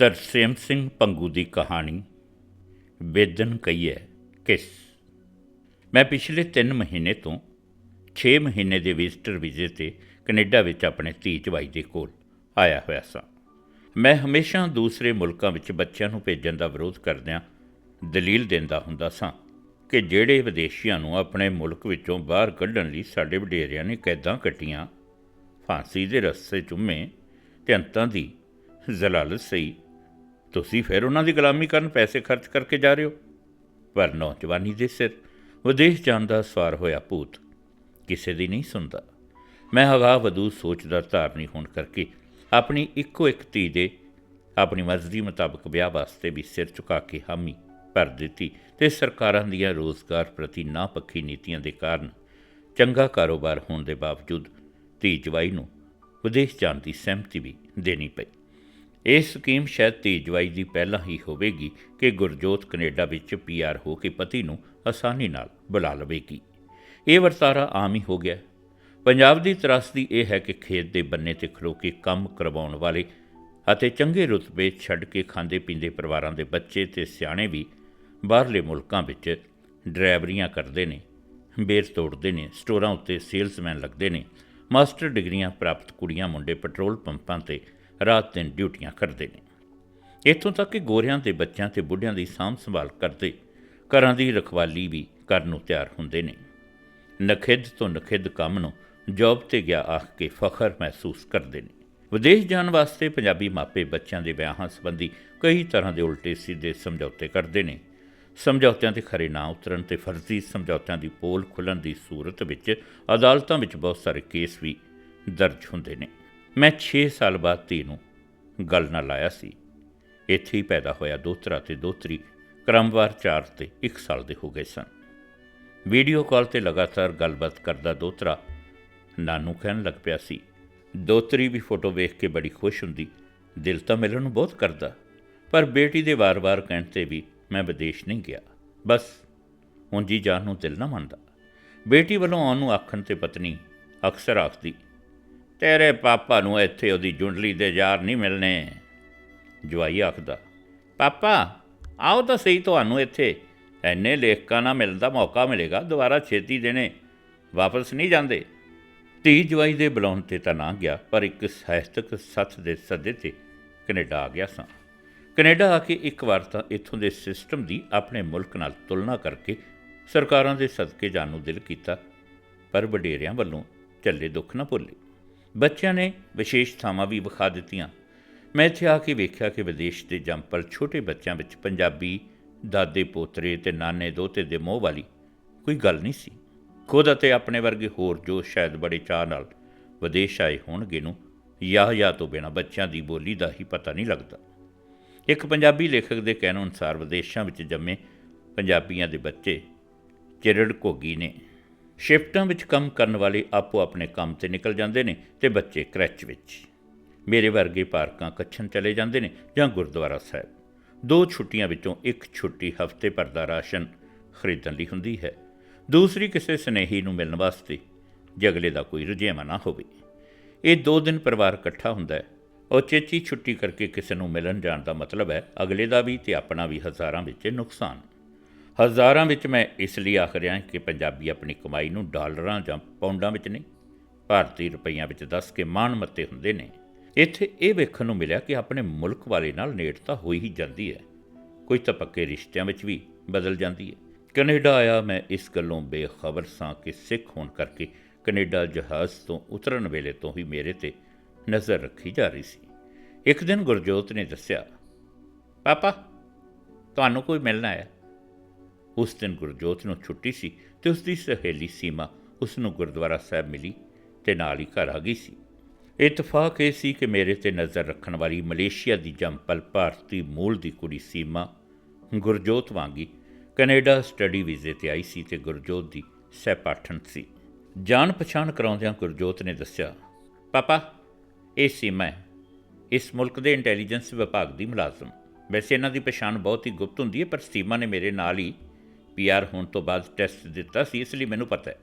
ਤਰਸੇਮ ਸਿੰਘ ਪੰਗੂ ਦੀ ਕਹਾਣੀ ਬੇਦਨ ਕਹੀਏ ਕਿਸ। ਮੈਂ ਪਿਛਲੇ 3 ਮਹੀਨੇ ਤੋਂ 6 ਮਹੀਨੇ ਦੇ ਵਿਜ਼ਟਰ ਵੀਜ਼ੇ ਤੇ ਕੈਨੇਡਾ ਵਿੱਚ ਆਪਣੇ ਧੀ ਜਵਾਈ ਦੇ ਕੋਲ ਆਇਆ ਹੋਇਆ ਸਾਂ। ਮੈਂ ਹਮੇਸ਼ਾ ਦੂਸਰੇ ਮੁਲਕਾਂ ਵਿੱਚ ਬੱਚਿਆਂ ਨੂੰ ਭੇਜਣ ਦਾ ਵਿਰੋਧ ਕਰਦਿਆਂ ਦਲੀਲ ਦਿੰਦਾ ਹੁੰਦਾ ਸਾਂ ਕਿ ਜਿਹੜੇ ਵਿਦੇਸ਼ੀਆਂ ਨੂੰ ਆਪਣੇ ਮੁਲਕ ਵਿੱਚੋਂ ਬਾਹਰ ਕੱਢਣ ਲਈ ਸਾਡੇ ਵਡੇਰਿਆਂ ਨੇ ਕੈਦਾਂ ਕੱਟੀਆਂ, ਫਾਂਸੀ ਦੇ ਰਸਤੇ ਚੁੰਮੇ ਤੇ ਅੰਤਾਂ ਦੀ ਜ਼ਲਾਲਤ ਸਹੀ ਤੁਸੀਂ ਫਿਰ ਉਹਨਾਂ ਦੀ ਗੁਲਾਮੀ ਕਰਨ ਪੈਸੇ ਖਰਚ ਕਰਕੇ ਜਾ ਰਹੇ ਹੋ? ਪਰ ਨੌਜਵਾਨੀ ਦੇ ਸਿਰ ਵਿਦੇਸ਼ ਜਾਣ ਦਾ ਸਵਾਰ ਹੋਇਆ ਭੂਤ ਕਿਸੇ ਦੀ ਨਹੀਂ ਸੁਣਦਾ। ਮੈਂ ਹਗਾ ਵਧੂ ਸੋਚਦਾ ਧਾਰਨੀ ਹੋਣ ਕਰਕੇ ਆਪਣੀ ਇੱਕੋ ਇੱਕ ਧੀ ਦੇ ਆਪਣੀ ਮਰਜ਼ੀ ਮੁਤਾਬਕ ਵਿਆਹ ਵਾਸਤੇ ਵੀ ਸਿਰ ਝੁਕਾ ਕੇ ਹਾਮੀ ਭਰ ਦਿੱਤੀ ਤੇ ਸਰਕਾਰਾਂ ਦੀਆਂ ਰੋਜ਼ਗਾਰ ਪ੍ਰਤੀ ਨਾ ਪੱਖੀ ਨੀਤੀਆਂ ਦੇ ਕਾਰਨ ਚੰਗਾ ਕਾਰੋਬਾਰ ਹੋਣ ਦੇ ਬਾਵਜੂਦ ਧੀ ਜਵਾਈ ਨੂੰ ਵਿਦੇਸ਼ ਜਾਣ ਦੀ ਸਹਿਮਤੀ ਵੀ ਦੇਣੀ ਪਈ। ਇਹ ਸਕੀਮ ਸ਼ਾਇਦ ਧੀ ਜਵਾਈ ਦੀ ਪਹਿਲਾਂ ਹੀ ਹੋਵੇਗੀ ਕਿ ਗੁਰਜੋਤ ਕੈਨੇਡਾ ਵਿੱਚ ਪੀਆਰ ਹੋ ਕੇ ਪਤੀ ਨੂੰ ਆਸਾਨੀ ਨਾਲ ਬੁਲਾ ਲਵੇਗੀ। ਇਹ ਵਰਤਾਰਾ ਆਮ ਹੀ ਹੋ ਗਿਆ। ਪੰਜਾਬ ਦੀ ਤਰਾਸਦੀ ਇਹ ਹੈ ਕਿ ਖੇਤ ਦੇ ਬੰਨੇ ਤੇ ਖਲੋ ਕੇ ਕੰਮ ਕਰਵਾਉਣ ਵਾਲੇ ਅਤੇ ਚੰਗੇ ਰੁਤਬੇ ਛੱਡ ਕੇ ਖਾਂਦੇ ਪੀਂਦੇ ਪਰਿਵਾਰਾਂ ਦੇ ਬੱਚੇ ਤੇ ਸਿਆਣੇ ਵੀ ਬਾਹਰਲੇ ਮੁਲਕਾਂ ਵਿੱਚ ਡਰਾਈਵਰੀਆਂ ਕਰਦੇ ਨੇ, ਬੇਰ ਤੋੜਦੇ ਨੇ, ਸਟੋਰਾਂ ਉੱਤੇ ਸੇਲਸਮੈਨ ਲੱਗਦੇ ਨੇ, ਮਾਸਟਰ ਡਿਗਰੀਆਂ ਪ੍ਰਾਪਤ ਕੁੜੀਆਂ ਮੁੰਡੇ ਪੈਟਰੋਲ ਪੰਪਾਂ ਤੇ ਰਾਤ ਦਿਨ ਡਿਊਟੀਆਂ ਕਰਦੇ ਨੇ। ਇੱਥੋਂ ਤੱਕ ਕਿ ਗੋਰਿਆਂ ਦੇ ਬੱਚਿਆਂ ਤੇ ਬੁੱਢਿਆਂ ਦੀ ਸਾਂਭ ਸੰਭਾਲ ਕਰਦੇ ਘਰਾਂ ਦੀ ਰਖਵਾਲੀ ਵੀ ਕਰਨ ਨੂੰ ਤਿਆਰ ਹੁੰਦੇ ਨੇ। ਨਖਿੱਧ ਤੋਂ ਨਖਿੱਧ ਕੰਮ ਨੂੰ ਜੌਬ ਤੇ ਗਿਆ ਆਖ ਕੇ ਫਖਰ ਮਹਿਸੂਸ ਕਰਦੇ ਨੇ। ਵਿਦੇਸ਼ ਜਾਣ ਵਾਸਤੇ ਪੰਜਾਬੀ ਮਾਪੇ ਬੱਚਿਆਂ ਦੇ ਵਿਆਹਾਂ ਸੰਬੰਧੀ ਕਈ ਤਰ੍ਹਾਂ ਦੇ ਉਲਟੇ ਸਿੱਧੇ ਸਮਝੌਤੇ ਕਰਦੇ ਨੇ। ਸਮਝੌਤਿਆਂ ਤੇ ਖਰੇ ਨਾ ਉਤਰਨ ਤੇ ਫਰਜ਼ੀ ਸਮਝੌਤਿਆਂ ਦੀ ਪੋਲ ਖੁੱਲਣ ਦੀ ਸੂਰਤ ਵਿੱਚ ਅਦਾਲਤਾਂ ਵਿੱਚ ਬਹੁਤ ਸਾਰੇ ਕੇਸ ਵੀ ਦਰਜ ਹੁੰਦੇ ਨੇ। ਮੈਂ 6 ਸਾਲ ਬਾਅਦ ਧੀ ਨੂੰ ਗੱਲ ਨਾਲ ਲਾਇਆ ਸੀ। ਇੱਥੇ ਹੀ ਪੈਦਾ ਹੋਇਆ ਦੋਤਰਾ ਤੇ ਦੋਤਰੀ ਕ੍ਰਮਵਾਰ 4 ਤੇ 1 ਸਾਲ ਦੇ ਹੋ ਗਏ ਸਨ। ਵੀਡੀਓ ਕਾਲ ਤੇ ਲਗਾਤਾਰ ਗੱਲਬਾਤ ਕਰਦਾ ਦੋਤਰਾ ਨਾਨੂ ਕਹਿਣ ਲੱਗ ਪਿਆ ਸੀ, ਦੋਤਰੀ ਵੀ ਫੋਟੋ ਵੇਖ ਕੇ ਬੜੀ ਖੁਸ਼ ਹੁੰਦੀ, ਦਿਲ ਤਾਂ ਮਿਲਣ ਨੂੰ ਬਹੁਤ ਕਰਦਾ, ਪਰ ਬੇਟੀ ਦੇ ਵਾਰ-ਵਾਰ ਕਹਿਣ ਤੇ ਵੀ ਮੈਂ ਵਿਦੇਸ਼ ਨਹੀਂ ਗਿਆ। ਬਸ ਉਂਜੀ ਜਾਣ ਨੂੰ ਦਿਲ ਨਾ ਮੰਨਦਾ। ਬੇਟੀ ਵੱਲੋਂ ਆਉਣ ਨੂੰ ਆਖਣ ਤੇ ਪਤਨੀ ਅਕਸਰ ਆਖਦੀ ਤੇਰੇ ਪਾਪਾ ਨੂੰ ਇੱਥੇ ਉਹਦੀ ਜੁੰਡਲੀ ਦੇ ਯਾਰ ਨਹੀਂ ਮਿਲਨੇ ਜਵਾਈ ਆਖਦਾ, ਪਾਪਾ, ਆਓ ਤਾਂ ਸਹੀ ਤੁਹਾਨੂੰ ਇੱਥੇ। ਐਨੇ ਲੇਖਕਾਂ ਨਾਲ ਮਿਲਣ ਦਾ ਮੌਕਾ ਮਿਲੇਗਾ, ਦੁਬਾਰਾ ਛੇਤੀ ਦੇਣੇ। ਵਾਪਸ ਨਹੀਂ ਜਾਂਦੇ। ਧੀ ਜਵਾਈ ਦੇ ਬੁਲਾਉਣ ਤੇ ਤਾਂ ਨਾ ਗਿਆ, ਪਰ ਇੱਕ ਸਾਹਿਤਕ ਸੱਥ ਦੇ ਸੱਦੇ ਤੇ ਕੈਨੇਡਾ ਆ ਗਿਆ ਸਾਂ। ਕੈਨੇਡਾ ਆ ਕੇ ਇੱਕ ਵਾਰ ਤਾਂ ਇੱਥੋਂ ਦੇ ਸਿਸਟਮ ਦੀ ਆਪਣੇ ਮੁਲਕ ਨਾਲ ਤੁਲਨਾ ਕਰਕੇ ਸਰਕਾਰਾਂ ਦੇ ਸਦਕੇ ਜਾਣ ਨੂੰ ਦਿਲ ਕੀਤਾ, ਪਰ ਵਡੇਰਿਆਂ ਵੱਲੋਂ ਚੱਲੇ ਦੁੱਖ ਨਾ ਭੁੱਲੇ। ਬੱਚਿਆਂ ਨੇ ਵਿਸ਼ੇਸ਼ ਥਾਵਾਂ ਵੀ ਵਿਖਾ ਦਿੱਤੀਆਂ। ਮੈਂ ਇੱਥੇ ਆ ਕੇ ਵੇਖਿਆ ਕਿ ਵਿਦੇਸ਼ ਦੇ ਜੰਪਲ ਛੋਟੇ ਬੱਚਿਆਂ ਵਿੱਚ ਪੰਜਾਬੀ, ਦਾਦੇ, ਪੋਤਰੇ ਤੇ ਨਾਨੇ, ਦੋਤੇ ਦੇ ਮੋਹ ਵਾਲੀ ਕੋਈ ਗੱਲ ਨਹੀਂ ਸੀ। ਖੁਦ ਅਤੇ ਆਪਣੇ ਵਰਗੇ ਹੋਰ ਜੋ ਸ਼ਾਇਦ ਬੜੇ ਚਾਹ ਨਾਲ ਵਿਦੇਸ਼ ਆਏ ਹੋਣਗੇ ਨੂੰ ਯਾਹ ਯਾ ਤੋਂ ਬਿਨਾਂ ਬੱਚਿਆਂ ਦੀ ਬੋਲੀ ਦਾ ਹੀ ਪਤਾ ਨਹੀਂ ਲੱਗਦਾ। ਇੱਕ ਪੰਜਾਬੀ ਲੇਖਕ ਦੇ ਕਹਿਣ ਅਨੁਸਾਰ ਵਿਦੇਸ਼ਾਂ ਵਿੱਚ ਜੰਮੇ ਪੰਜਾਬੀਆਂ ਦੇ ਬੱਚੇ ਚਿਰੜ ਘੋਗੀ ਨੇ ਸ਼ਿਫਟਾਂ ਵਿੱਚ ਕੰਮ ਕਰਨ ਵਾਲੇ ਆਪੋ ਆਪਣੇ ਕੰਮ ਤੇ ਨਿਕਲ ਜਾਂਦੇ ਨੇ ਤੇ ਬੱਚੇ ਕ੍ਰੈਚ ਵਿੱਚ। ਮੇਰੇ ਵਰਗੇ ਪਾਰਕਾਂ ਕੱਛਣ ਚਲੇ ਜਾਂਦੇ ਨੇ ਜਾਂ ਗੁਰਦੁਆਰਾ ਸਾਹਿਬ। ਦੋ ਛੁੱਟੀਆਂ ਵਿੱਚੋਂ ਇੱਕ ਛੁੱਟੀ ਹਫ਼ਤੇ ਭਰ ਦਾ ਰਾਸ਼ਨ ਖਰੀਦਣ ਲਈ ਹੁੰਦੀ ਹੈ। ਦੂਸਰੀ ਕਿਸੇ ਸਨੇਹੀ ਨੂੰ ਮਿਲਣ ਵਾਸਤੇ ਜੇ ਅਗਲੇ ਦਾ ਕੋਈ ਰੁਝੇਵਾਂ ਨਾ ਹੋਵੇ। ਇਹ ਦੋ ਦਿਨ ਪਰਿਵਾਰ ਇਕੱਠਾ ਹੁੰਦਾ ਹੈ। ਉਹ ਚੇਚੀ ਛੁੱਟੀ ਕਰਕੇ ਕਿਸੇ ਨੂੰ ਮਿਲਣ ਜਾਣ ਦਾ ਮਤਲਬ ਹੈ ਅਗਲੇ ਦਾ ਵੀ ਤੇ ਆਪਣਾ ਵੀ ਹਜ਼ਾਰਾਂ ਵਿੱਚ ਨੁਕਸਾਨ। ਹਜ਼ਾਰਾਂ ਵਿੱਚ ਮੈਂ ਇਸ ਲਈ ਆਖ ਰਿਹਾ ਕਿ ਪੰਜਾਬੀ ਆਪਣੀ ਕਮਾਈ ਨੂੰ ਡਾਲਰਾਂ ਜਾਂ ਪਾਉਂਡਾਂ ਵਿੱਚ ਨਹੀਂ, ਭਾਰਤੀ ਰੁਪਈਆਂ ਵਿੱਚ ਦੱਸ ਕੇ ਮਾਣ ਮੱਤੇ ਹੁੰਦੇ ਨੇ। ਇੱਥੇ ਇਹ ਵੇਖਣ ਨੂੰ ਮਿਲਿਆ ਕਿ ਆਪਣੇ ਮੁਲਕ ਵਾਲੇ ਨਾਲ ਨੇੜਤਾ ਹੋਈ ਹੀ ਜਾਂਦੀ ਹੈ। ਕੋਈ ਤਾਂ ਪੱਕੇ ਰਿਸ਼ਤਿਆਂ ਵਿੱਚ ਵੀ ਬਦਲ ਜਾਂਦੀ ਹੈ। ਕੈਨੇਡਾ ਆਇਆ, ਮੈਂ ਇਸ ਗੱਲੋਂ ਬੇਖਬਰ ਸਾਂ ਕਿ ਸਿੱਖ ਹੋਣ ਕਰਕੇ ਕੈਨੇਡਾ ਜਹਾਜ਼ ਤੋਂ ਉਤਰਨ ਵੇਲੇ ਤੋਂ ਹੀ ਮੇਰੇ ਤੇ ਨਜ਼ਰ ਰੱਖੀ ਜਾ ਰਹੀ ਸੀ। ਇੱਕ ਦਿਨ ਗੁਰਜੋਤ ਨੇ ਦੱਸਿਆ, ਪਾਪਾ, ਤੁਹਾਨੂੰ ਕੋਈ ਮਿਲਣਾ ਹੈ ਉਸ ਦਿਨ ਗੁਰਜੋਤ ਨੂੰ ਛੁੱਟੀ ਸੀ ਤੇ ਉਸ ਦੀ ਸਹੇਲੀ ਸੀਮਾ ਉਸ ਨੂੰ ਗੁਰਦੁਆਰਾ ਸਾਹਿਬ ਮਿਲੀ ਤੇ ਨਾਲ ਹੀ ਘਰ ਆ ਗਈ ਸੀ। ਇਤਫਾਕ ਇਹ ਸੀ ਕਿ ਮੇਰੇ ਤੇ ਨਜ਼ਰ ਰੱਖਣ ਵਾਲੀ ਮਲੇਸ਼ੀਆ ਦੀ ਜੰਪਲ ਭਾਰਤੀ ਮੂਲ ਦੀ ਕੁੜੀ ਸੀਮਾ ਗੁਰਜੋਤ ਵਾਂਗੀ ਕੈਨੇਡਾ ਸਟੱਡੀ ਵੀਜ਼ੇ ਤੇ ਆਈ ਸੀ ਤੇ ਗੁਰਜੋਤ ਦੀ ਸਹਿਪਾਠਣ ਸੀ। ਜਾਣ ਪਛਾਣ ਕਰਾਉਂਦਿਆਂ ਗੁਰਜੋਤ ਨੇ ਦੱਸਿਆ, ਪਾਪਾ, ਇਹ ਸੀਮਾ ਹੈ। ਇਸ ਮੁਲਕ ਦੇ ਇੰਟੈਲੀਜੈਂਸ ਵਿਭਾਗ ਦੀ ਮੁਲਾਜ਼ਮ। ਵੈਸੇ ਇਹਨਾਂ ਦੀ ਪਛਾਣ ਬਹੁਤ ਹੀ ਗੁਪਤ ਹੁੰਦੀ ਹੈ, ਪਰ ਸੀਮਾ ਨੇ ਮੇਰੇ ਨਾਲ ਹੀ ਪੀਆਰ ਹੋਣ ਤੋਂ ਬਾਅਦ ਟੈਸਟ ਦਿੱਤਾ ਸੀ, ਇਸ ਲਈ ਮੈਨੂੰ ਪਤਾ ਹੈ।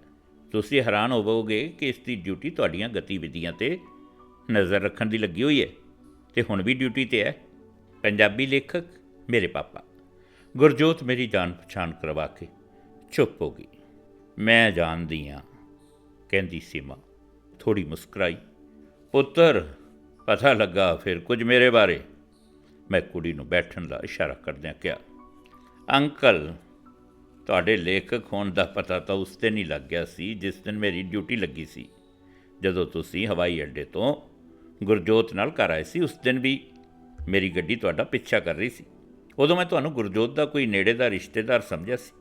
ਤੁਸੀਂ ਹੈਰਾਨ ਹੋਵੋਗੇ ਕਿ ਇਸ ਦੀ ਡਿਊਟੀ ਤੁਹਾਡੀਆਂ ਗਤੀਵਿਧੀਆਂ ਤੇ ਨਜ਼ਰ ਰੱਖਣ ਦੀ ਲੱਗੀ ਹੋਈ ਹੈ। ਤੇ ਹੁਣ ਵੀ ਡਿਊਟੀ ਤੇ ਹੈ। ਪੰਜਾਬੀ ਲੇਖਕ, ਮੇਰੇ ਪਾਪਾ। ਗੁਰਜੋਤ ਮੇਰੀ ਜਾਣ ਪਛਾਣ ਕਰਵਾ ਕੇ ਚੁੱਪ ਹੋ ਗਈ। ਮੈਂ ਜਾਣਦੀ ਹਾਂ, ਕਹਿੰਦੀ ਸੀਮਾ ਥੋੜੀ ਮੁਸਕਰਾਈ। ਪੁੱਤਰ, ਪਤਾ ਲੱਗਾ ਫਿਰ ਕੁਝ ਮੇਰੇ ਬਾਰੇ। ਮੈਂ ਕੁੜੀ ਨੂੰ ਬੈਠਣ ਦਾ ਇਸ਼ਾਰਾ ਕਰਦਿਆਂ ਕਿਹਾ, ਅੰਕਲ ਤੁਹਾਡੇ ਲੇਖਕ ਹੋਣ ਦਾ ਪਤਾ ਤਾਂ ਉਸ ਦਿਨ ਹੀ ਲੱਗ ਗਿਆ ਸੀ, ਜਿਸ ਦਿਨ ਮੇਰੀ ਡਿਊਟੀ ਲੱਗੀ ਸੀ। ਜਦੋਂ ਤੁਸੀਂ ਹਵਾਈ ਅੱਡੇ ਤੋਂ ਗੁਰਜੋਤ ਨਾਲ ਘਰ ਆਏ ਸੀ, ਉਸ ਦਿਨ ਵੀ ਮੇਰੀ ਗੱਡੀ ਤੁਹਾਡਾ ਪਿੱਛਾ ਕਰ ਰਹੀ ਸੀ। ਉਦੋਂ ਮੈਂ ਤੁਹਾਨੂੰ ਗੁਰਜੋਤ ਦਾ ਕੋਈ ਨੇੜੇ ਦਾ ਰਿਸ਼ਤੇਦਾਰ ਸਮਝਿਆ ਸੀ।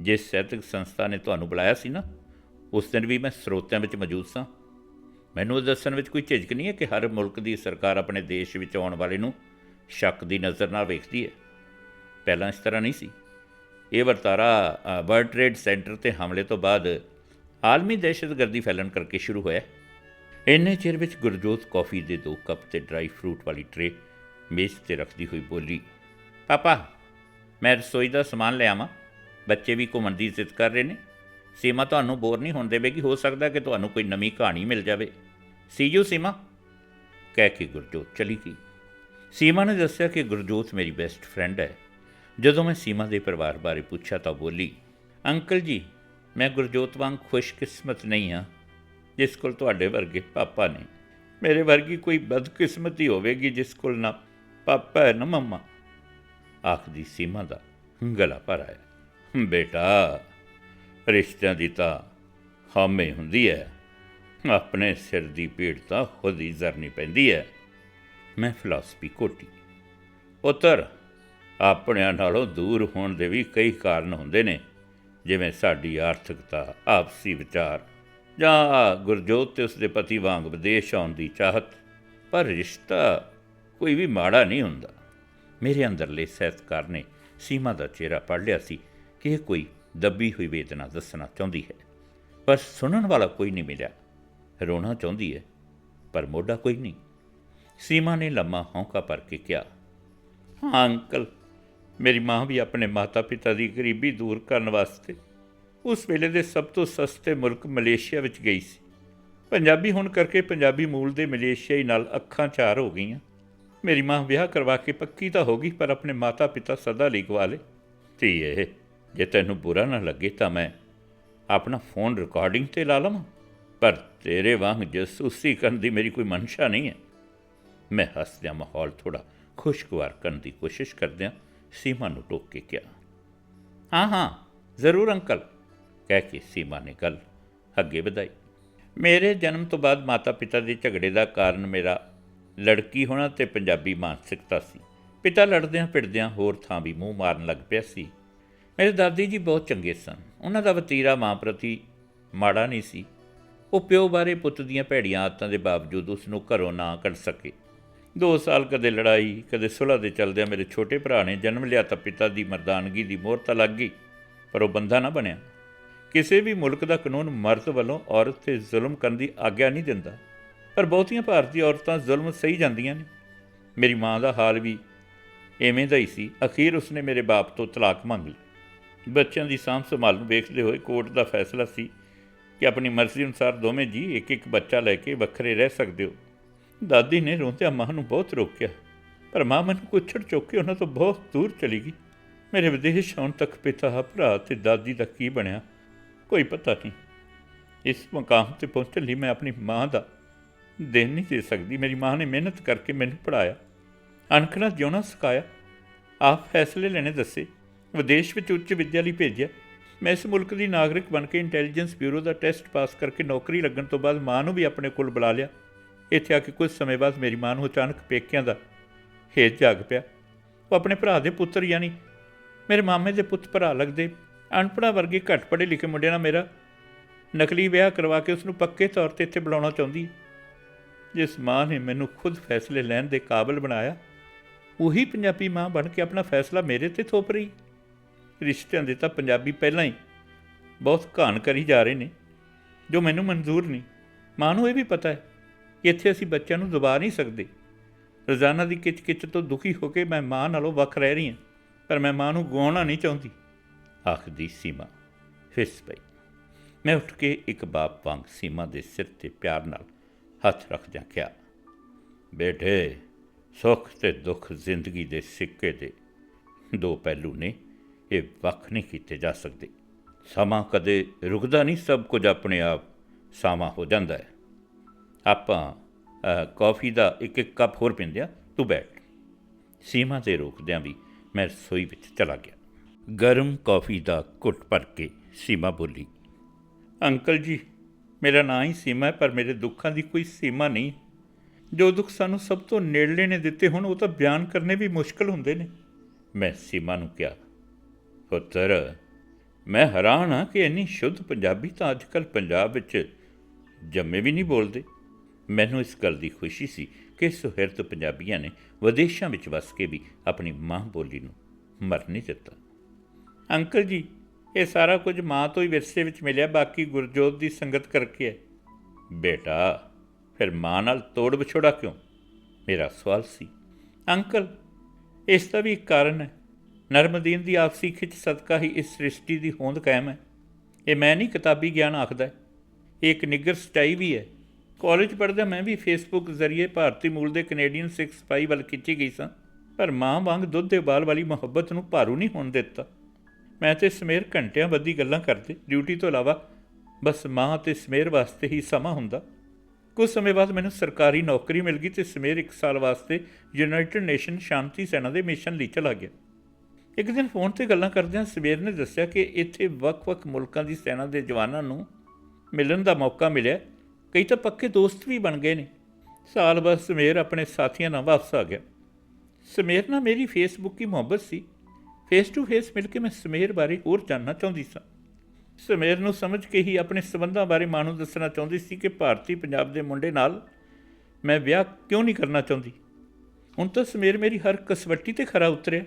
ਜਿਸ ਸਾਹਿਤਕ ਸੰਸਥਾ ਨੇ ਤੁਹਾਨੂੰ ਬੁਲਾਇਆ ਸੀ ਨਾ, ਉਸ ਦਿਨ ਵੀ ਮੈਂ ਸਰੋਤਿਆਂ ਵਿੱਚ ਮੌਜੂਦ ਸਾਂ। ਮੈਨੂੰ ਇਹ ਦੱਸਣ ਵਿੱਚ ਕੋਈ ਝਿਜਕ ਨਹੀਂ ਹੈ ਕਿ ਹਰ ਮੁਲਕ ਦੀ ਸਰਕਾਰ ਆਪਣੇ ਦੇਸ਼ ਵਿੱਚ ਆਉਣ ਵਾਲੇ ਨੂੰ ਸ਼ੱਕ ਦੀ ਨਜ਼ਰ ਨਾਲ ਵੇਖਦੀ ਹੈ। ਪਹਿਲਾਂ ਇਸ ਤਰ੍ਹਾਂ ਨਹੀਂ ਸੀ। ਇਹ ਵਰਤਾਰਾ ਅ, ਵਰਲਡ ਟ੍ਰੇਡ ਸੈਂਟਰ ਤੇ ਹਮਲੇ ਤੋਂ ਬਾਅਦ ਆਲਮੀ ਦਹਿਸ਼ਤਗਰਦੀ ਫੈਲਣ ਕਰਕੇ ਸ਼ੁਰੂ ਹੋਇਆ। ਇੰਨੇ ਚਿਰ ਵਿੱਚ ਗੁਰਜੋਤ ਕਾਫੀ ਦੇ ਦੋ ਕੱਪ ਤੇ ਡਰਾਈ ਫਰੂਟ ਵਾਲੀ ਟਰੇ ਮੇਜ਼ ਤੇ ਰੱਖਦੀ ਹੋਈ ਬੋਲੀ ਪਾਪਾ ਮੈਂ ਰਸੋਈ ਦਾ ਸਮਾਨ ਲੈ ਆਵਾਂ। ਬੱਚੇ ਵੀ ਘੁੰਮਣ ਦੀ ਜ਼ਿੱਦ ਕਰ ਰਹੇ ਨੇ। ਸੀਮਾ ਤੁਹਾਨੂੰ ਬੋਰ ਨਹੀਂ ਹੋਣ ਦੇਵੇਗੀ। ਹੋ ਸਕਦਾ ਕਿ ਤੁਹਾਨੂੰ ਕੋਈ ਨਵੀਂ ਕਹਾਣੀ ਮਿਲ ਜਾਵੇ। ਸੀ ਯੂ ਸੀਮਾ ਕਹਿ ਕੇ ਗੁਰਜੋਤ ਚਲੀ ਗਈ। ਸੀਮਾ ਨੇ ਦੱਸਿਆ ਕਿ ਗੁਰਜੋਤ ਮੇਰੀ ਬੈਸਟ ਫਰੈਂਡ ਹੈ। ਜਦੋਂ ਮੈਂ ਸੀਮਾ ਦੇ ਪਰਿਵਾਰ ਬਾਰੇ ਪੁੱਛਿਆ ਤਾਂ ਬੋਲੀ, ਅੰਕਲ ਜੀ, ਮੈਂ ਗੁਰਜੋਤ ਵਾਂਗ ਖੁਸ਼ਕਿਸਮਤ ਨਹੀਂ ਹਾਂ, ਜਿਸ ਕੋਲ ਤੁਹਾਡੇ ਵਰਗੇ ਪਾਪਾ ਨੇ। ਮੇਰੇ ਵਰਗੀ ਕੋਈ ਬਦਕਿਸਮਤੀ ਹੋਵੇਗੀ ਜਿਸ ਕੋਲ ਨਾ ਪਾਪਾ ਹੈ ਨਾ ਮੰਮਾ? ਆਖਦੀ ਸੀਮਾ ਦਾ ਗਲਾ ਭਰ ਆਇਆ। ਬੇਟਾ, ਰਿਸ਼ਤਿਆਂ ਦੀ ਤਾਂ ਹਾਮੇ ਹੁੰਦੀ ਹੈ। ਆਪਣੇ ਸਿਰ ਦੀ ਪੀੜ ਤਾਂ ਖੁਦ ਹੀ ਜ਼ਰਨੀ ਪੈਂਦੀ ਹੈ। ਮੈਂ ਫਿਲਾਸਫੀ ਕੋਟੀ ਪੁੱਤਰ ਆਪਣਿਆਂ ਨਾਲੋਂ ਦੂਰ ਹੋਣ ਦੇ ਵੀ ਕਈ ਕਾਰਨ ਹੁੰਦੇ ਨੇ, ਜਿਵੇਂ ਸਾਡੀ ਆਰਥਿਕਤਾ, ਆਪਸੀ ਵਿਚਾਰ, ਜਾਂ ਗੁਰਜੋਤ ਤੇ ਉਸਦੇ ਪਤੀ ਵਾਂਗ ਵਿਦੇਸ਼ ਆਉਣ ਦੀ ਚਾਹਤ, ਪਰ ਰਿਸ਼ਤਾ ਕੋਈ ਵੀ ਮਾੜਾ ਨਹੀਂ ਹੁੰਦਾ। ਮੇਰੇ ਅੰਦਰਲੇ ਸਹਿਤਕਾਰ ਨੇ ਸੀਮਾ ਦਾ ਚਿਹਰਾ ਪੜ ਲਿਆ ਸੀ ਕਿ ਇਹ ਕੋਈ ਦੱਬੀ ਹੋਈ ਵੇਦਨਾ ਦੱਸਣਾ ਚਾਹੁੰਦੀ ਹੈ, ਪਰ ਸੁਣਨ ਵਾਲਾ ਕੋਈ ਨਹੀਂ ਮਿਲਿਆ। ਰੋਣਾ ਚਾਹੁੰਦੀ ਹੈ, ਪਰ ਮੋਢਾ ਕੋਈ ਨਹੀਂ। ਸੀਮਾ ਨੇ ਲੰਮਾ ਹੌਂਕਾ ਭਰ ਕੇ ਕਿਹਾ, ਹਾਂ, ਅੰਕਲ ਮੇਰੀ ਮਾਂ ਵੀ ਆਪਣੇ ਮਾਤਾ-ਪਿਤਾ ਦੀ ਗਰੀਬੀ ਦੂਰ ਕਰਨ ਵਾਸਤੇ ਉਸ ਵੇਲੇ ਦੇ ਸਭ ਤੋਂ ਸਸਤੇ ਮੁਲਕ ਮਲੇਸ਼ੀਆ ਵਿੱਚ ਗਈ ਸੀ। ਪੰਜਾਬੀ ਹੋਣ ਕਰਕੇ ਪੰਜਾਬੀ ਮੂਲ ਦੇ ਮਲੇਸ਼ੀਆਈ ਨਾਲ ਅੱਖਾਂ ਚਾਰ ਹੋ ਗਈਆਂ। ਮੇਰੀ ਮਾਂ ਵਿਆਹ ਕਰਵਾ ਕੇ ਪੱਕੀ ਤਾਂ ਹੋ ਗਈ, ਪਰ ਆਪਣੇ ਮਾਤਾ-ਪਿਤਾ ਸਦਾ ਲਈ ਗਵਾ ਲਏ ਧੀਏ ਜੇ ਤੈਨੂੰ ਬੁਰਾ ਨਾ ਲੱਗੇ ਤਾਂ ਮੈਂ ਆਪਣਾ ਫੋਨ ਰਿਕਾਰਡਿੰਗ ਤੇ ਲਾ ਲਵਾਂ। ਪਰ ਤੇਰੇ ਵਾਂਗ ਜਸੂਸੀ ਕਰਨ ਦੀ ਮੇਰੀ ਕੋਈ ਮਨਸ਼ਾ ਨਹੀਂ ਹੈ। ਮੈਂ ਹੱਸਦਿਆਂ ਮਾਹੌਲ ਥੋੜਾ ਖੁਸ਼ਗਵਾਰ ਕਰਨ ਦੀ ਕੋਸ਼ਿਸ਼ ਕਰਦਿਆਂ ਸੀਮਾ ਨੂੰ ਟੋਕ ਕੇ ਕਿਹਾ, ਹਾਂ ਹਾਂ, ਜ਼ਰੂਰ ਅੰਕਲ, ਕਹਿ ਕੇ ਸੀਮਾ ਨੇ ਗੱਲ ਅੱਗੇ ਵਧਾਈ। ਮੇਰੇ ਜਨਮ ਤੋਂ ਬਾਅਦ ਮਾਤਾ-ਪਿਤਾ ਦੇ ਝਗੜੇ ਦਾ ਕਾਰਨ ਮੇਰਾ ਲੜਕੀ ਹੋਣਾ ਤੇ ਪੰਜਾਬੀ ਮਾਨਸਿਕਤਾ ਸੀ। ਪਿਤਾ ਲੜਦਿਆਂ ਪਿੜਦਿਆਂ ਹੋਰ ਥਾਂ ਵੀ ਮੂੰਹ ਮਾਰਨ ਲੱਗ ਪਿਆ ਸੀ। ਮੇਰੇ ਦਾਦੀ ਜੀ ਬਹੁਤ ਚੰਗੇ ਸਨ। ਉਹਨਾਂ ਦਾ ਵਤੀਰਾ ਮਾਂ ਪ੍ਰਤੀ ਮਾੜਾ ਨਹੀਂ ਸੀ। ਉਹ ਪਿਓ ਬਾਰੇ ਪੁੱਤ ਦੀਆਂ ਭੈੜੀਆਂ ਆਦਤਾਂ ਦੇ ਬਾਵਜੂਦ ਉਸ ਨੂੰ ਘਰੋਂ ਨਾ ਕੱਢ ਸਕੇ। ਦੋ ਸਾਲ ਕਦੇ ਲੜਾਈ, ਕਦੇ ਸੁਲ੍ਹਾ ਦੇ ਚਲਦਿਆਂ ਮੇਰੇ ਛੋਟੇ ਭਰਾ ਨੇ ਜਨਮ ਲਿਆ ਤਾਂ ਪਿਤਾ ਦੀ ਮਰਦਾਨਗੀ ਦੀ ਮੋਹਰ ਤਾਂ ਲੱਗ ਗਈ, ਪਰ ਉਹ ਬੰਦਾ ਨਾ ਬਣਿਆ। ਕਿਸੇ ਵੀ ਮੁਲਕ ਦਾ ਕਾਨੂੰਨ ਮਰਦ ਵੱਲੋਂ ਔਰਤ ਤੇ ਜ਼ੁਲਮ ਕਰਨ ਦੀ ਆਗਿਆ ਨਹੀਂ ਦਿੰਦਾ, ਪਰ ਬਹੁਤੀਆਂ ਭਾਰਤੀ ਔਰਤਾਂ ਜ਼ੁਲਮ ਸਹੀ ਜਾਂਦੀਆਂ ਨੇ। ਮੇਰੀ ਮਾਂ ਦਾ ਹਾਲ ਵੀ ਐਵੇਂ ਦਾ ਹੀ ਸੀ। ਅਖੀਰ ਉਸਨੇ ਮੇਰੇ ਬਾਪ ਤੋਂ ਤਲਾਕ ਮੰਗ ਲਈ। ਬੱਚਿਆਂ ਦੀ ਸਾਂਭ ਸੰਭਾਲ ਨੂੰ ਵੇਖਦੇ ਹੋਏ ਕੋਰਟ ਦਾ ਫੈਸਲਾ ਸੀ ਕਿ ਆਪਣੀ ਮਰਜ਼ੀ ਅਨੁਸਾਰ ਦੋਵੇਂ ਜੀ ਇੱਕ ਇੱਕ ਬੱਚਾ ਲੈ ਕੇ ਵੱਖਰੇ ਰਹਿ ਸਕਦੇ ਹੋ। ਦਾਦੀ ਨੇ ਰੋਂਦਿਆਂ ਮਾਂ ਨੂੰ ਬਹੁਤ ਰੋਕਿਆ, ਪਰ ਮਾਂ ਮੈਨੂੰ ਕੁੱਛੜ ਚੁੱਕ ਕੇ ਉਹਨਾਂ ਤੋਂ ਬਹੁਤ ਦੂਰ ਚਲੀ ਗਈ। ਮੇਰੇ ਵਿਦੇਸ਼ ਆਉਣ ਤੱਕ ਪਿਤਾ, ਭਰਾ ਤੇ ਦਾਦੀ ਦਾ ਕੀ ਬਣਿਆ, ਕੋਈ ਪਤਾ ਨਹੀਂ। ਇਸ ਮਕਾਮ ਤੇ ਪਹੁੰਚਣ ਲਈ ਮੈਂ ਆਪਣੀ ਮਾਂ ਦਾ ਦੇਣ ਨਹੀਂ ਦੇ ਸਕਦੀ। ਮੇਰੀ ਮਾਂ ਨੇ ਮਿਹਨਤ ਕਰਕੇ ਮੈਨੂੰ ਪੜਾਇਆ ਅਣਖਣਾ ਜਿਉਣਾ ਸਿਖਾਇਆ, ਆਪ ਫੈਸਲੇ ਲੈਣੇ ਦੱਸੇ, ਵਿਦੇਸ਼ ਵਿੱਚ ਉੱਚ ਵਿੱਦਿਆ ਲਈ ਭੇਜਿਆ। ਮੈਂ ਇਸ ਮੁਲਕ ਦੀ ਨਾਗਰਿਕ ਬਣ ਕੇ ਇੰਟੈਲੀਜੈਂਸ ਬਿਊਰੋ ਦਾ ਟੈਸਟ ਪਾਸ ਕਰਕੇ ਨੌਕਰੀ ਲੱਗਣ ਤੋਂ ਬਾਅਦ ਮਾਂ ਨੂੰ ਵੀ ਆਪਣੇ ਕੋਲ ਬੁਲਾ ਲਿਆ। ਇੱਥੇ ਆ ਕੇ ਕੁਝ ਸਮੇਂ ਬਾਅਦ ਮੇਰੀ ਮਾਂ ਨੂੰ ਅਚਾਨਕ ਪੇਕਿਆਂ ਦਾ ਹੇਜ ਜਾਗ ਪਿਆ। ਉਹ ਆਪਣੇ ਭਰਾ ਦੇ ਪੁੱਤਰ ਯਾਨੀ ਮੇਰੇ ਮਾਮੇ ਦੇ ਪੁੱਤ ਭਰਾ ਲੱਗਦੇ ਅਨਪੜ੍ਹਾਂ ਵਰਗੇ ਘੱਟ ਪੜ੍ਹੇ ਲਿਖੇ ਮੁੰਡਿਆਂ ਨਾਲ ਮੇਰਾ ਨਕਲੀ ਵਿਆਹ ਕਰਵਾ ਕੇ ਉਸ ਨੂੰ ਪੱਕੇ ਤੌਰ ਤੇ ਇੱਥੇ ਬੁਲਾਉਣਾ ਚਾਹੁੰਦੀ। ਜਿਸ ਮਾਂ ਨੇ ਮੈਨੂੰ ਖੁਦ ਫੈਸਲੇ ਲੈਣ ਦੇ ਕਾਬਿਲ ਬਣਾਇਆ, ਉਹੀ ਪੰਜਾਬੀ ਮਾਂ ਬਣ ਕੇ ਆਪਣਾ ਫੈਸਲਾ ਮੇਰੇ ਤੇ ਥੋਪ ਰਹੀ। ਰਿਸ਼ਤਿਆਂ ਦੇ ਤਾਂ ਪੰਜਾਬੀ ਪਹਿਲਾਂ ਹੀ ਬਹੁਤ ਘਾਣ ਕਰੀ ਜਾ ਰਹੇ ਨੇ, ਜੋ ਮੈਨੂੰ ਮਨਜ਼ੂਰ ਨਹੀਂ। ਮਾਂ ਨੂੰ ਇਹ ਵੀ ਪਤਾ ਹੈ ਇੱਥੇ ਅਸੀਂ ਬੱਚਿਆਂ ਨੂੰ ਦਬਾ ਨਹੀਂ ਸਕਦੇ। ਰੋਜ਼ਾਨਾ ਦੀ ਕਿਚ-ਕਿਚ ਤੋਂ ਦੁਖੀ ਹੋ ਕੇ ਮੈਂ ਮਾਂ ਨਾਲੋਂ ਵੱਖ ਰਹਿ ਰਹੀ ਹਾਂ, ਪਰ ਮੈਂ ਮਾਂ ਨੂੰ ਗਵਾਉਣਾ ਨਹੀਂ ਚਾਹੁੰਦੀ। ਆਖਦੀ ਸੀਮਾ, ਫਿਸ ਪਈ। ਮੈਂ ਉੱਠ ਕੇ ਇੱਕ ਬਾਪ ਵਾਂਗ ਸੀਮਾ ਦੇ ਸਿਰ ਤੇ ਪਿਆਰ ਨਾਲ ਹੱਥ ਰੱਖਦਿਆਂ ਕਿਹਾ, ਬੇਟੇ, ਸੁੱਖ ਤੇ ਦੁੱਖ ਜ਼ਿੰਦਗੀ ਦੇ ਸਿੱਕੇ ਦੇ ਦੋ ਪਹਿਲੂ ਨੇ, ਇਹ ਵੱਖ ਨਹੀਂ ਕੀਤੇ ਜਾ ਸਕਦੇ। ਸਮਾਂ ਕਦੇ ਰੁਕਦਾ ਨਹੀਂ, ਸਭ ਕੁਝ ਆਪਣੇ ਆਪ ਸਾਮਾ ਹੋ ਜਾਂਦਾ ਹੈ। ਆਪਾਂ ਅ, ਕੌਫੀ ਦਾ ਇੱਕ ਇੱਕ ਕੱਪ ਹੋਰ ਪੀਂਦੇ ਹਾਂ ਤੂੰ ਬੈਠ। ਸੀਮਾ ਤੇ ਰੋਕਦਿਆਂ ਵੀ ਮੈਂ ਰਸੋਈ ਵਿੱਚ ਚਲਾ ਗਿਆ। ਗਰਮ ਕੌਫੀ ਦਾ ਘੁੱਟ ਭਰ ਕੇ ਸੀਮਾ ਬੋਲੀ ਅੰਕਲ ਜੀ ਮੇਰਾ ਨਾਂ ਹੀ ਸੀਮਾ ਹੈ ਪਰ ਮੇਰੇ ਦੁੱਖਾਂ ਦੀ ਕੋਈ ਸੀਮਾ ਨਹੀਂ। ਜੋ ਦੁੱਖ ਸਾਨੂੰ ਸਭ ਤੋਂ ਨੇੜਲੇ ਨੇ ਦਿੱਤੇ ਹੁਣ ਉਹ ਤਾਂ ਬਿਆਨ ਕਰਨੇ ਵੀ ਮੁਸ਼ਕਲ ਹੁੰਦੇ ਨੇ। ਮੈਂ ਸੀਮਾ ਨੂੰ ਕਿਹਾ ਪੁੱਤਰ ਮੈਂ ਹੈਰਾਨ ਹਾਂ ਕਿ ਇੰਨੀ ਸ਼ੁੱਧ ਪੰਜਾਬੀ ਤਾਂ ਅੱਜਕੱਲ ਪੰਜਾਬ ਵਿੱਚ ਜੰਮੇ ਵੀ ਨਹੀਂ ਬੋਲਦੇ। ਮੈਨੂੰ ਇਸ ਗੱਲ ਦੀ ਖੁਸ਼ੀ ਸੀ ਕਿ ਸੁਹਿਰਦ ਪੰਜਾਬੀਆਂ ਨੇ ਵਿਦੇਸ਼ਾਂ ਵਿੱਚ ਵਸ ਕੇ ਵੀ ਆਪਣੀ ਮਾਂ ਬੋਲੀ ਨੂੰ ਮਰ ਨਹੀਂ ਦਿੱਤਾ। ਅੰਕਲ ਜੀ, ਇਹ ਸਾਰਾ ਕੁਝ ਮਾਂ ਤੋਂ ਹੀ ਵਿਰਸੇ ਵਿੱਚ ਮਿਲਿਆ, ਬਾਕੀ ਗੁਰਜੋਤ ਦੀ ਸੰਗਤ ਕਰਕੇ ਹੈ। ਬੇਟਾ, ਫਿਰ ਮਾਂ ਨਾਲ ਤੋੜ ਵਿਛੋੜਾ ਕਿਉਂ? ਮੇਰਾ ਸਵਾਲ ਸੀ। ਅੰਕਲ, ਇਸ ਦਾ ਵੀ ਇੱਕ ਕਾਰਨ ਹੈ। ਨਰਮਦੀਨ ਦੀ ਆਪਸੀ ਖਿੱਚ ਸਦਕਾ ਹੀ ਇਸ ਸ੍ਰਿਸ਼ਟੀ ਦੀ ਹੋਂਦ ਕਾਇਮ ਹੈ। ਇਹ ਮੈਂ ਨਹੀਂ ਕਿਤਾਬੀ ਗਿਆਨ ਆਖਦਾ। ਇਹ ਇੱਕ ਨਿੱਗਰ ਸਟਾਈ ਵੀ ਹੈ। ਕਾਲਜ ਪੜ੍ਹਦਿਆਂ ਮੈਂ ਵੀ ਫੇਸਬੁੱਕ ਜ਼ਰੀਏ ਭਾਰਤੀ ਮੂਲ ਦੇ ਕੈਨੇਡੀਅਨ ਸਿੱਖ ਸਪਾਈ ਵੱਲ ਖਿੱਚੀ ਗਈ ਸਾਂ, ਪਰ ਮਾਂ ਵਾਂਗ ਦੁੱਧ ਦੇ ਬਾਲ ਵਾਲੀ ਮੁਹੱਬਤ ਨੂੰ ਭਾਰੂ ਨਹੀਂ ਹੋਣ ਦਿੱਤਾ। ਮੈਂ ਤੇ ਸਮੇਰ ਘੰਟਿਆਂ ਬੱਧੀ ਗੱਲਾਂ ਕਰਦੇ, ਡਿਊਟੀ ਤੋਂ ਇਲਾਵਾ ਬਸ ਮਾਂ ਤੇ ਸਮੇਰ ਵਾਸਤੇ ਹੀ ਸਮਾਂ ਹੁੰਦਾ। ਕੁਝ ਸਮੇਂ ਬਾਅਦ ਮੈਨੂੰ ਸਰਕਾਰੀ ਨੌਕਰੀ ਮਿਲ ਗਈ ਤੇ ਸਮੇਰ ਇੱਕ ਸਾਲ ਵਾਸਤੇ ਯੂਨਾਈਟਿਡ ਨੇਸ਼ਨ ਸ਼ਾਂਤੀ ਸੈਨਾ ਦੇ ਮਿਸ਼ਨ ਲਈ ਚਲਾ ਗਿਆ। ਇੱਕ ਦਿਨ ਫੋਨ ਤੇ ਗੱਲਾਂ ਕਰਦਿਆਂ ਸਮੇਰ ਨੇ ਦੱਸਿਆ ਕਿ ਇੱਥੇ ਵੱਖ-ਵੱਖ ਮੁਲਕਾਂ ਦੀ ਸੈਨਾ ਦੇ ਜਵਾਨਾਂ ਨੂੰ ਮਿਲਣ ਦਾ ਮੌਕਾ ਮਿਲਿਆ। ਕਈ ਤਾਂ ਪੱਕੇ ਦੋਸਤ ਵੀ ਬਣ ਗਏ ਨੇ। ਸਾਲ ਬਾਅਦ ਸਮੇਰ ਆਪਣੇ ਸਾਥੀਆਂ ਨਾਲ ਵਾਪਸ ਆ ਗਿਆ। ਸਮੇਰ ਨਾਲ ਮੇਰੀ ਫੇਸਬੁੱਕ ਦੀ ਮੁਹੱਬਤ ਸੀ। ਫੇਸ ਟੂ ਫੇਸ ਮਿਲ ਕੇ ਮੈਂ ਸਮੇਰ ਬਾਰੇ ਹੋਰ ਜਾਣਨਾ ਚਾਹੁੰਦੀ ਸਾਂ। ਸਮੇਰ ਨੂੰ ਸਮਝ ਕੇ ਹੀ ਆਪਣੇ ਸਬੰਧਾਂ ਬਾਰੇ ਮਾਂ ਨੂੰ ਦੱਸਣਾ ਚਾਹੁੰਦੀ ਸੀ ਕਿ ਭਾਰਤੀ ਪੰਜਾਬ ਦੇ ਮੁੰਡੇ ਨਾਲ ਮੈਂ ਵਿਆਹ ਕਿਉਂ ਨਹੀਂ ਕਰਨਾ ਚਾਹੁੰਦੀ। ਹੁਣ ਤਾਂ ਸਮੇਰ ਮੇਰੀ ਹਰ ਕਸਵੱਟੀ ਤੇ ਖਰਾ ਉਤਰਿਆ।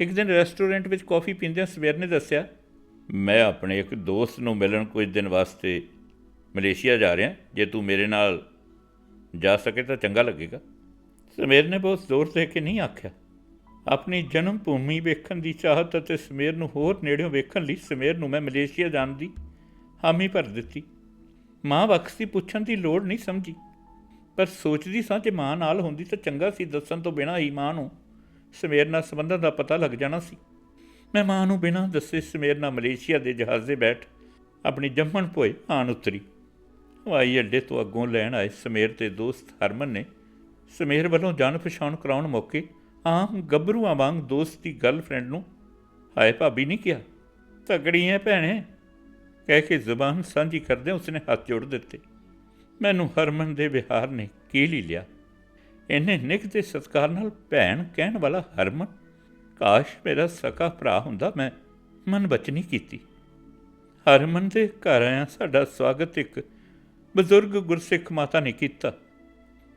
ਇੱਕ ਦਿਨ ਰੈਸਟੋਰੈਂਟ ਵਿੱਚ ਕਾਫੀ ਪੀਂਦਿਆਂ ਸਮੇਰ ਨੇ ਦੱਸਿਆ, ਮੈਂ ਆਪਣੇ ਇੱਕ ਦੋਸਤ ਨੂੰ ਮਿਲਣ ਕੁਝ ਦਿਨ ਵਾਸਤੇ ਮਲੇਸ਼ੀਆ ਜਾ ਰਿਹਾ, ਜੇ ਤੂੰ ਮੇਰੇ ਨਾਲ ਜਾ ਸਕੇ ਤਾਂ ਚੰਗਾ ਲੱਗੇਗਾ। ਸਮੇਰ ਨੇ ਬਹੁਤ ਜ਼ੋਰ ਦੇ ਕੇ ਨਹੀਂ ਆਖਿਆ। ਆਪਣੀ ਜਨਮ ਭੂਮੀ ਵੇਖਣ ਦੀ ਚਾਹਤ ਅਤੇ ਸਮੇਰ ਨੂੰ ਹੋਰ ਨੇੜਿਓਂ ਵੇਖਣ ਲਈ ਸਮੇਰ ਨੂੰ ਮੈਂ ਮਲੇਸ਼ੀਆ ਜਾਣ ਦੀ ਹਾਮੀ ਭਰ ਦਿੱਤੀ। ਮਾਂ ਵਕਸੀ ਪੁੱਛਣ ਦੀ ਲੋੜ ਨਹੀਂ ਸਮਝੀ, ਪਰ ਸੋਚਦੀ ਸਾਂ ਜੇ ਮਾਂ ਨਾਲ ਹੁੰਦੀ ਤਾਂ ਚੰਗਾ ਸੀ, ਦੱਸਣ ਤੋਂ ਬਿਨਾਂ ਹੀ ਮਾਂ ਨੂੰ ਸਮੇਰ ਨਾਲ ਸੰਬੰਧਾਂ ਦਾ ਪਤਾ ਲੱਗ ਜਾਣਾ ਸੀ। ਮੈਂ ਮਾਂ ਨੂੰ ਬਿਨਾਂ ਦੱਸੇ ਸਮੇਰ ਨਾਲ ਮਲੇਸ਼ੀਆ ਦੇ ਜਹਾਜ਼ 'ਤੇ ਬੈਠ ਆਪਣੀ ਜੰਮਣ ਭੋਏ ਆਣ ਉਤਰੀ। ਹਵਾਈ ਅੱਡੇ ਤੋਂ ਅੱਗੋਂ ਲੈਣ ਆਏ ਸਮੇਰ ਦੇ ਦੋਸਤ ਹਰਮਨ ਨੇ। ਸਮੇਰ ਵੱਲੋਂ ਜਾਣ ਪਛਾਣ ਕਰਾਉਣ ਮੌਕੇ ਆਮ ਗੱਭਰੂਆਂ ਵਾਂਗ ਦੋਸਤ ਦੀ ਗਰਲਫ੍ਰੈਂਡ ਨੂੰ ਹਾਏ ਭਾਬੀ ਨਹੀਂ ਕਿਹਾ, ਤਗੜੀ ਐ ਭੈਣੇ। ਕਹਿ ਕੇ ਜ਼ੁਬਾਨ ਸਾਂਝੀ ਕਰਦੇ ਉਸਨੇ ਹੱਥ ਜੋੜ ਦਿੱਤੇ। ਮੈਨੂੰ ਹਰਮਨ ਦੇ ਵਿਹਾਰ ਨੇ ਕੀਲ ਹੀ ਲਿਆ। ਇਹਨੇ ਨਿੱਘ ਦੇ ਸਤਿਕਾਰ ਨਾਲ ਭੈਣ ਕਹਿਣ ਵਾਲਾ ਹਰਮਨ, ਕਾਸ਼ ਮੇਰਾ ਸਕਾ ਭਰਾ ਹੁੰਦਾ, ਮੈਂ ਮਨ ਬਚਨੀ ਕੀਤੀ। ਹਰਮਨ ਦੇ ਘਰ ਆਇਆ ਸਾਡਾ ਸਵਾਗਤ ਇੱਕ ਬਜ਼ੁਰਗ ਗੁਰਸਿੱਖ ਮਾਤਾ ਨੇ ਕੀਤਾ।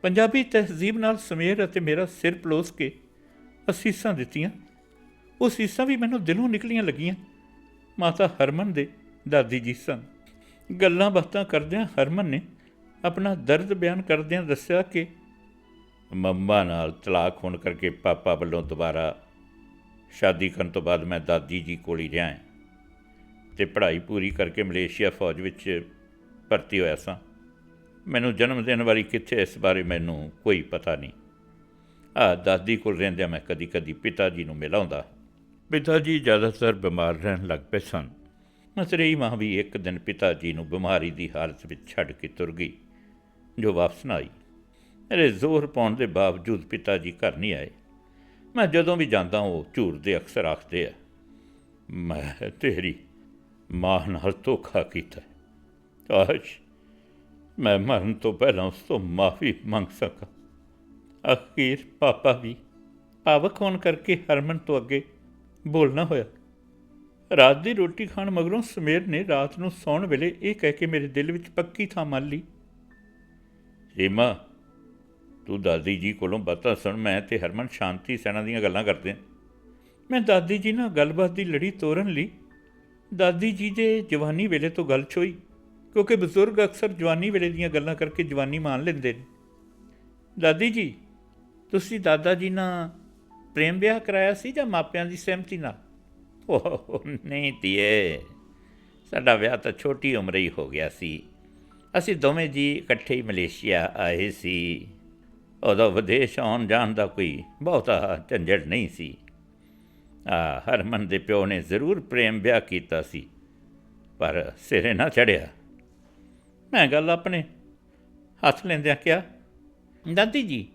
ਪੰਜਾਬੀ ਤਹਿਜ਼ੀਬ ਨਾਲ ਸਮੇਰ ਅਤੇ ਮੇਰਾ ਸਿਰ ਪਲੋਸ ਕੇ ਅਸੀਸਾਂ ਦਿੱਤੀਆਂ। ਉਹ ਸੀਸਾਂ ਵੀ ਮੈਨੂੰ ਦਿਲੋਂ ਨਿਕਲੀਆਂ ਲੱਗੀਆਂ। ਮਾਤਾ ਹਰਮਨ ਦੇ ਦਾਦੀ ਜੀ ਸਨ। ਗੱਲਾਂ ਬਾਤਾਂ ਕਰਦਿਆਂ ਹਰਮਨ ਨੇ ਆਪਣਾ ਦਰਦ ਬਿਆਨ ਕਰਦਿਆਂ ਦੱਸਿਆ ਕਿ, ਮੰਮਾ ਨਾਲ ਤਲਾਕ ਹੋਣ ਕਰਕੇ ਪਾਪਾ ਵੱਲੋਂ ਦੁਬਾਰਾ ਸ਼ਾਦੀ ਕਰਨ ਤੋਂ ਬਾਅਦ ਮੈਂ ਦਾਦੀ ਜੀ ਕੋਲ ਹੀ ਰਿਹਾ ਹਾਂ ਤੇ ਪੜ੍ਹਾਈ ਪੂਰੀ ਕਰਕੇ ਮਲੇਸ਼ੀਆ ਫੌਜ ਵਿੱਚ ਭਰਤੀ ਹੋਇਆ ਸਾਂ। ਮੈਨੂੰ ਜਨਮ ਦਿਨ ਵਾਲੀ ਕਿੱਥੇ ਇਸ ਬਾਰੇ ਮੈਨੂੰ ਕੋਈ ਪਤਾ ਨਹੀਂ। ਆ ਦਾਦੀ ਕੋਲ ਰਹਿੰਦਿਆਂ ਮੈਂ ਕਦੀ-ਕਦੀ ਪਿਤਾ ਜੀ ਨੂੰ ਮਿਲਾਉਂਦਾ। ਪਿਤਾ ਜੀ ਜ਼ਿਆਦਾਤਰ ਬਿਮਾਰ ਰਹਿਣ ਲੱਗ ਪਏ ਸਨ। ਮਤਰੇਈ ਮਾਂ ਵੀ ਇੱਕ ਦਿਨ ਪਿਤਾ ਜੀ ਨੂੰ ਬਿਮਾਰੀ ਦੀ ਹਾਲਤ ਵਿੱਚ ਛੱਡ ਕੇ ਤੁਰ ਗਈ, ਜੋ ਵਾਪਸ ਨਾ ਆਈ। ਮੇਰੇ ਜ਼ੋਰ ਪਾਉਣ ਦੇ ਬਾਵਜੂਦ ਪਿਤਾ ਜੀ ਘਰ ਨਹੀਂ ਆਏ। ਮੈਂ ਜਦੋਂ ਵੀ ਜਾਂਦਾ ਉਹ ਝੂਰਦੇ ਅਕਸਰ ਆਖਦੇ ਆ, ਮੈਂ ਤੇਰੀ ਮਾਂ ਨਾਲ ਧੋਖਾ ਕੀਤਾ ਕਾਸ਼ ਮੈਂ ਮਰਨ ਤੋਂ ਪਹਿਲਾਂ ਉਸ ਤੋਂ ਮਾਫੀ ਮੰਗ ਸਕਾਂ ਅਖੀਰ ਪਾਪਾ ਵੀ ਭਾਵਕ ਹੋਣ ਕਰਕੇ ਹਰਮਨ ਤੋਂ ਅੱਗੇ ਬੋਲਣਾ ਹੋਇਆ ਰਾਤ ਦੀ ਰੋਟੀ ਖਾਣ ਮਗਰੋਂ ਸਮੇਰ ਨੇ ਰਾਤ ਨੂੰ ਸੌਣ ਵੇਲੇ ਇਹ ਕਹਿ ਕੇ ਮੇਰੇ ਦਿਲ ਵਿੱਚ ਪੱਕੀ ਥਾਂ ਮੰਨ ਲਈ ਰੀਮਾ ਤੂੰ ਦਾਦੀ ਜੀ ਕੋਲੋਂ ਬਾਤਾਂ ਸੁਣ ਮੈਂ ਤੇ ਹਰਮਨ ਸ਼ਾਂਤੀ ਸੈਨਾ ਦੀਆਂ ਗੱਲਾਂ ਕਰਦੇ ਹਾਂ ਮੈਂ ਦਾਦੀ ਜੀ ਨਾਲ ਗੱਲਬਾਤ ਦੀ ਲੜੀ ਤੋਰਨ ਲਈ ਦਾਦੀ ਜੀ ਦੇ ਜਵਾਨੀ ਵੇਲੇ ਤੋਂ ਗੱਲ ਛੋਈ ਕਿਉਂਕਿ ਬਜ਼ੁਰਗ ਅਕਸਰ ਜਵਾਨੀ ਵੇਲੇ ਦੀਆਂ ਗੱਲਾਂ ਕਰਕੇ ਜਵਾਨੀ ਮਾਣ ਲੈਂਦੇ ਨੇ। ਦਾਦੀ ਜੀ, ਤੁਸੀਂ ਦਾਦਾ ਜੀ ਨਾਲ ਪ੍ਰੇਮ ਵਿਆਹ ਕਰਾਇਆ ਸੀ ਜਾਂ ਮਾਪਿਆਂ ਦੀ ਸਹਿਮਤੀ ਨਾਲ? ਉਹ ਨਹੀਂ ਧੀਏ। ਸਾਡਾ ਵਿਆਹ ਤਾਂ ਛੋਟੀ ਉਮਰ ਹੀ ਹੋ ਗਿਆ ਸੀ। ਅਸੀਂ ਦੋਵੇਂ ਜੀ ਇਕੱਠੇ ਹੀ ਮਲੇਸ਼ੀਆ ਆਏ ਸੀ। ਉਦੋਂ ਵਿਦੇਸ਼ ਆਉਣ ਜਾਣ ਦਾ ਕੋਈ ਬਹੁਤਾ ਝੰਜਟ ਨਹੀਂ ਸੀ। ਆ, ਹਰਮਨ ਦੇ ਪਿਓ ਨੇ ਜ਼ਰੂਰ ਪ੍ਰੇਮ ਵਿਆਹ ਕੀਤਾ ਸੀ, ਪਰ ਸਿਰੇ ਨਾ ਚੜਿਆ। ਮੈਂ ਗੱਲ ਆਪਣੇ ਹੱਥ ਲੈਂਦਿਆਂ ਕਿਹਾ, ਦਾਦੀ ਜੀ,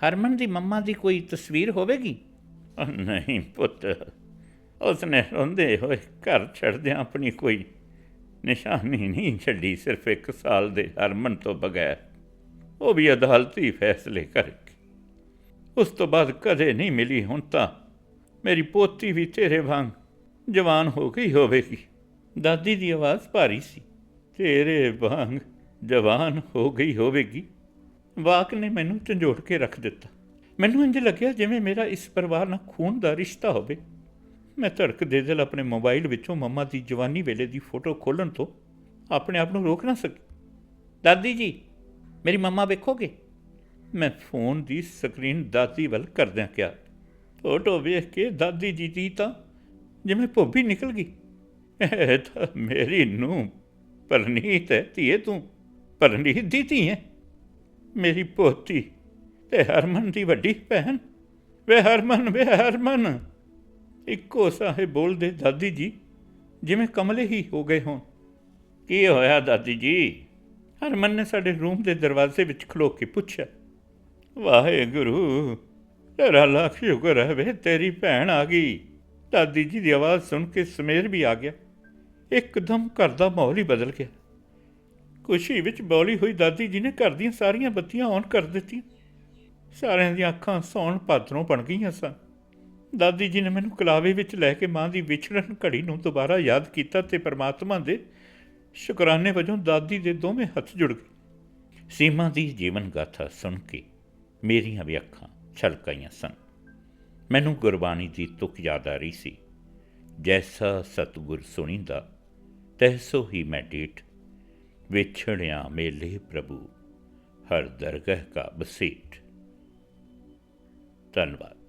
ਹਰਮਨ ਦੀ ਮੰਮਾ ਦੀ ਕੋਈ ਤਸਵੀਰ ਹੋਵੇਗੀ? ਨਹੀਂ ਪੁੱਤ, ਉਸਨੇ ਰੋਂਦੇ ਹੋਏ ਘਰ ਛੱਡਦਿਆਂ ਆਪਣੀ ਕੋਈ ਨਿਸ਼ਾਨੀ ਨਹੀਂ ਛੱਡੀ, ਸਿਰਫ ਇੱਕ ਸਾਲ ਦੇ ਹਰਮਨ ਤੋਂ ਬਗੈਰ। ਉਹ ਵੀ ਅਦਾਲਤੀ ਫੈਸਲੇ ਕਰਕੇ ਉਸ ਤੋਂ ਬਾਅਦ ਕਦੇ ਨਹੀਂ ਮਿਲੀ, ਹੁਣ ਤਾਂ ਮੇਰੀ ਪੋਤੀ ਵੀ ਤੇਰੇ ਵਾਂਗ ਜਵਾਨ ਹੋ ਗਈ ਹੋਵੇਗੀ। ਦਾਦੀ ਦੀ ਆਵਾਜ਼ ਭਾਰੀ ਸੀ। ਤੇਰੇ ਵਾਂਗ ਜਵਾਨ ਹੋ ਗਈ ਹੋਵੇਗੀ। ਵਾਕ ਨੇ ਮੈਨੂੰ ਝੰਜੋੜ ਕੇ ਰੱਖ ਦਿੱਤਾ। ਮੈਨੂੰ ਇੰਜ ਲੱਗਿਆ ਜਿਵੇਂ ਮੇਰਾ ਇਸ ਪਰਿਵਾਰ ਨਾਲ ਖੂਨ ਦਾ ਰਿਸ਼ਤਾ ਹੋਵੇ। ਮੈਂ ਧੜਕ ਦੇ ਦਿਲ ਆਪਣੇ ਮੋਬਾਈਲ ਵਿੱਚੋਂ ਮੰਮਾ ਦੀ ਜਵਾਨੀ ਵੇਲੇ ਦੀ ਫੋਟੋ ਖੋਲਣ ਤੋਂ ਆਪਣੇ ਆਪ ਨੂੰ ਰੋਕ ਨਾ ਸਕੀ। ਦਾਦੀ ਜੀ, ਮੇਰੀ ਮੰਮਾ ਵੇਖੋਗੇ? ਮੈਂ ਫੋਨ ਦੀ ਸਕਰੀਨ ਦਾਦੀ ਵੱਲ ਕਰਦਿਆਂ ਕਿਹਾ, ਫੋਟੋ ਵੇਖ ਕੇ ਦਾਦੀ ਜੀ ਦੀ ਤਾਂ ਜਿਵੇਂ ਭੋਬੀ ਨਿਕਲ ਗਈ। ਇਹ ਤਾਂ ਮੇਰੀ ਨੂੰ ਪਰਨੀਤ ਹੈ, ਧੀਏ ਤੂੰ। ਪਰਨੀਤ ਦੀ ਧੀ ਹੈ। ਮੇਰੀ ਪੋਤੀ ਤੇ ਹਰਮਨ ਦੀ ਵੱਡੀ ਭੈਣ। ਵੇ ਹਰਮਨ ਵੇ ਹਰਮਨ। ਇੱਕੋ ਸਾਹੇ ਬੋਲਦੇ ਦਾਦੀ ਜੀ, ਜਿਵੇਂ ਕਮਲੇ ਹੀ ਹੋ ਗਏ ਹੋਣ। ਕੀ ਹੋਇਆ ਦਾਦੀ ਜੀ? ਹਰਮਨ ਨੇ ਸਾਡੇ ਰੂਮ ਦੇ ਦਰਵਾਜ਼ੇ ਵਿੱਚ ਖਲੋ ਕੇ ਪੁੱਛਿਆ, ਵਾਹਿਗੁਰੂ, ਤੇਰਾ ਲੱਖ ਸ਼ੁਕਰ ਹੈ ਵੇ, ਤੇਰੀ ਭੈਣ ਆ ਗਈ। ਦਾਦੀ ਜੀ ਦੀ ਆਵਾਜ਼ ਸੁਣ ਕੇ ਸਮੇਰ ਵੀ ਆ ਗਿਆ। ਇੱਕਦਮ ਘਰ ਦਾ ਮਾਹੌਲ ਹੀ ਬਦਲ ਗਿਆ। ਖੁਸ਼ੀ ਵਿੱਚ ਬੌਲੀ ਹੋਈ ਦਾਦੀ ਜੀ ਨੇ ਘਰ ਦੀਆਂ ਸਾਰੀਆਂ ਬੱਤੀਆਂ ਔਨ ਕਰ ਦਿੱਤੀਆਂ। ਸਾਰਿਆਂ ਦੀਆਂ ਅੱਖਾਂ ਸੌਣ ਪਾਤਰੋਂ ਬਣ ਗਈਆਂ ਸਨ। ਦਾਦੀ ਜੀ ਨੇ ਮੈਨੂੰ ਕਲਾਵੇ ਵਿੱਚ ਲੈ ਕੇ ਮਾਂ ਦੀ ਵਿਛੜਨ ਘੜੀ ਨੂੰ ਦੁਬਾਰਾ ਯਾਦ ਕੀਤਾ ਤੇ ਪ੍ਰਮਾਤਮਾ ਦੇ ਸ਼ੁਕਰਾਨੇ ਵਜੋਂ ਦਾਦੀ ਦੇ ਦੋਵੇਂ ਹੱਥ ਜੁੜ ਗਏ। ਸੀਮਾ ਦੀ ਜੀਵਨ ਗਾਥਾ ਸੁਣ ਕੇ ਮੇਰੀਆਂ ਵੀ ਅੱਖਾਂ ਛਲਕਾਈਆਂ ਸਨ। ਮੈਨੂੰ ਗੁਰਬਾਣੀ ਦੀ ਤੁਕ ਯਾਦ ਆ ਰਹੀ ਸੀ। ਜੈਸਾ ਸਤਿਗੁਰ ਸੁਣੀਂਦਾ ਤਹਿਸੋ ਹੀ ਮੈਂ ਡੇਟ ਵਿਛੜਿਆ ਮੇਲੇ ਪ੍ਰਭੂ ਹਰ ਦਰਗਹ ਕਾ ਬਸੀਟ ਧੰਨਵਾਦ।